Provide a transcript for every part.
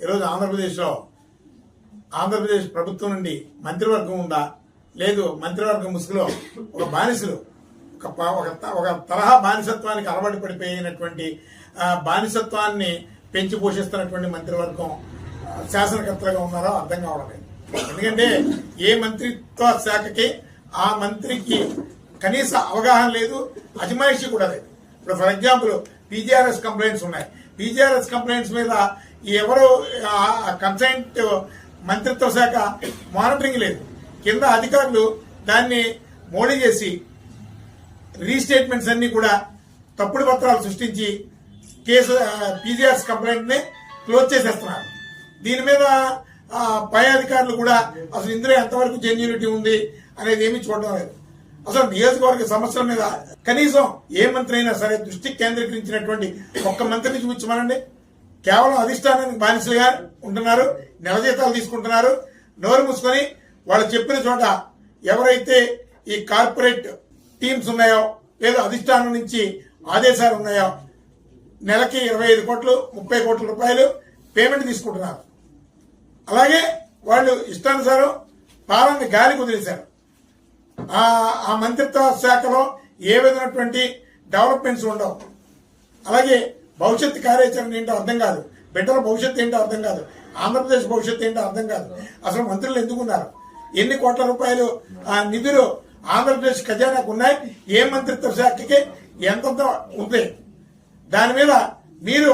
ఈరోజు ఆంధ్రప్రదేశ్లో ఆంధ్రప్రదేశ్ ప్రభుత్వం నుండి మంత్రివర్గం ఉందా? లేదు మంత్రివర్గం ముసుగులో ఒక బానిసలు ఒక ఒక త- ఒక తరహా బానిసత్వానికి అలవాటు పడిపోయినటువంటి బానిసత్వాన్ని పెంచి పోషిస్తున్నటువంటి మంత్రివర్గం శాసనకర్తలుగా ఉన్నారో అర్థం కావడం లేదు ఎందుకంటే ఏ మంత్రిత్వ శాఖకి ఆ మంత్రికి కనీస అవగాహన లేదు అజమాయిషి కూడా లేదు. ఇప్పుడు ఫర్ ఎగ్జాంపుల్ పీజీఆర్ఎస్ కంప్లైంట్స్ ఉన్నాయి. పీజీఆర్ఎస్ కంప్లైంట్స్ మీద ఎవరు కన్సైంట్ మంత్రిత్వ శాఖ మానిటరింగ్ లేదు. కింద అధికారులు దాన్ని మోడీ చేసి రీస్టేట్మెంట్స్ అన్ని కూడా తప్పుడు పత్రాలు సృష్టించి కేసు పీజీఆర్ఎస్ కంప్లైంట్ని క్లోజ్ చేసేస్తున్నారు. దీని మీద పై అధికారులు కూడా అసలు ఇందులో ఎంతవరకు జెన్యూనిటీ ఉంది అనేది ఏమీ చూడడం లేదు. అసలు నియోజకవర్గ సమస్యల మీద కనీసం ఏ మంత్రి అయినా సరే దృష్టి కేంద్రీకరించినటువంటి ఒక్క మంత్రిని చూపించమనండి. కేవలం అధిష్టానానికి బానిసలుగా ఉంటున్నారు నెల జీతాలు తీసుకుంటున్నారు నోరు మూసుకొని వాళ్ళు చెప్పిన చోట ఎవరైతే ఈ కార్పొరేట్ టీమ్స్ ఉన్నాయో లేదా అధిష్టానం నుంచి ఆదేశాలు ఉన్నాయో నెలకి ఇరవై ఐదు కోట్లు ముప్పై కోట్ల రూపాయలు పేమెంట్ తీసుకుంటున్నారు. అలాగే వాళ్ళు ఇష్టానుసారం పాలన గాలి కుదిరేశారు. ఆ ఆ మంత్రిత్వ శాఖలో ఏ విధమైనటువంటి డెవలప్మెంట్స్ ఉండవు. అలాగే భవిష్యత్తు కార్యాచరణ ఏంటో అర్థం కాదు. బిడ్డల భవిష్యత్తు ఏంటో అర్థం కాదు. ఆంధ్రప్రదేశ్ భవిష్యత్తు ఏంటో అర్థం కాదు. అసలు మంత్రులు ఎందుకున్నారు? ఎన్ని కోట్ల రూపాయలు ఆ నిధులు ఆంధ్రప్రదేశ్ ఖజానాకు ఉన్నాయి? ఏ మంత్రిత్వ శాఖకి ఎంతంత ఉంది దాని మీద మీరు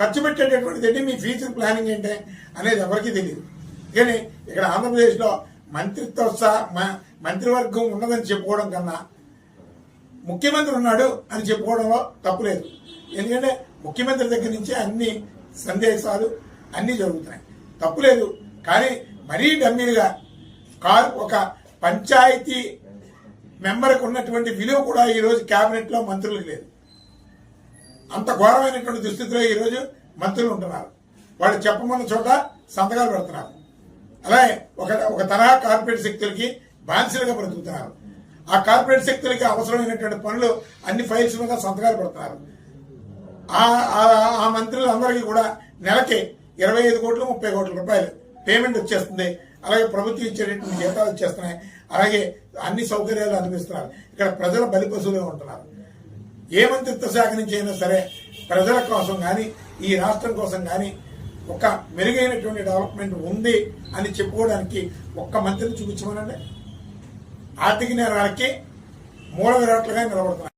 ఖర్చు పెట్టేటటువంటిది ఏంటి మీ ఫ్యూచర్ ప్లానింగ్ ఏంటి అనేది ఎవరికీ తెలియదు. కానీ ఇక్కడ ఆంధ్రప్రదేశ్లో మంత్రిత్వ మంత్రివర్గం ఉన్నదని చెప్పుకోవడం కన్నా ముఖ్యమంత్రి ఉన్నాడు అని చెప్పుకోవడంలో తప్పులేదు. ఎందుకంటే ముఖ్యమంత్రి దగ్గర నుంచే అన్ని సందేశాలు అన్నీ జరుగుతున్నాయి. తప్పులేదు. కానీ మరీ డమ్మీలుగా కారు ఒక పంచాయతీ మెంబర్కి ఉన్నటువంటి విలువ కూడా ఈరోజు కేబినెట్ మంత్రులకు లేదు. అంత ఘోరమైనటువంటి దుస్థితిలో ఈరోజు మంత్రులు ఉంటున్నారు. వాళ్ళు చెప్పమన్న చోట సంతకాలు పెడుతున్నారు. అలాగే ఒక ఒక తరహా కార్పొరేట్ శక్తులకి బానిసలుగా బ్రతుకుతున్నారు. ఆ కార్పొరేట్ శక్తులకి అవసరమైనటువంటి పనులు అన్ని ఫైల్స్ మీద సంతకాలు పెడుతున్నారు ఆ- మంత్రులందరికీ కూడా నెలకి ఇరవై ఐదు కోట్లు ముప్పై కోట్ల రూపాయలు పేమెంట్ వచ్చేస్తుంది. అలాగే ప్రభుత్వం ఇచ్చేటటువంటి జీతాలు వచ్చేస్తున్నాయి. అలాగే అన్ని సౌకర్యాలు అందిస్తున్నారు. ఇక్కడ ప్రజల బలి ఉంటున్నారు. ఏ మంత్రిత్వ శాఖ నుంచి అయినా సరే ప్రజల కోసం కానీ ఈ రాష్ట్రం కోసం కానీ ఒక మెరుగైనటువంటి డెవలప్మెంట్ ఉంది అని చెప్పుకోవడానికి ఒక్క మంత్రిని చూపించమనండి. ఆర్థిక నేరాలకి మూల విరాట్లుగా నిలబడుతున్నారు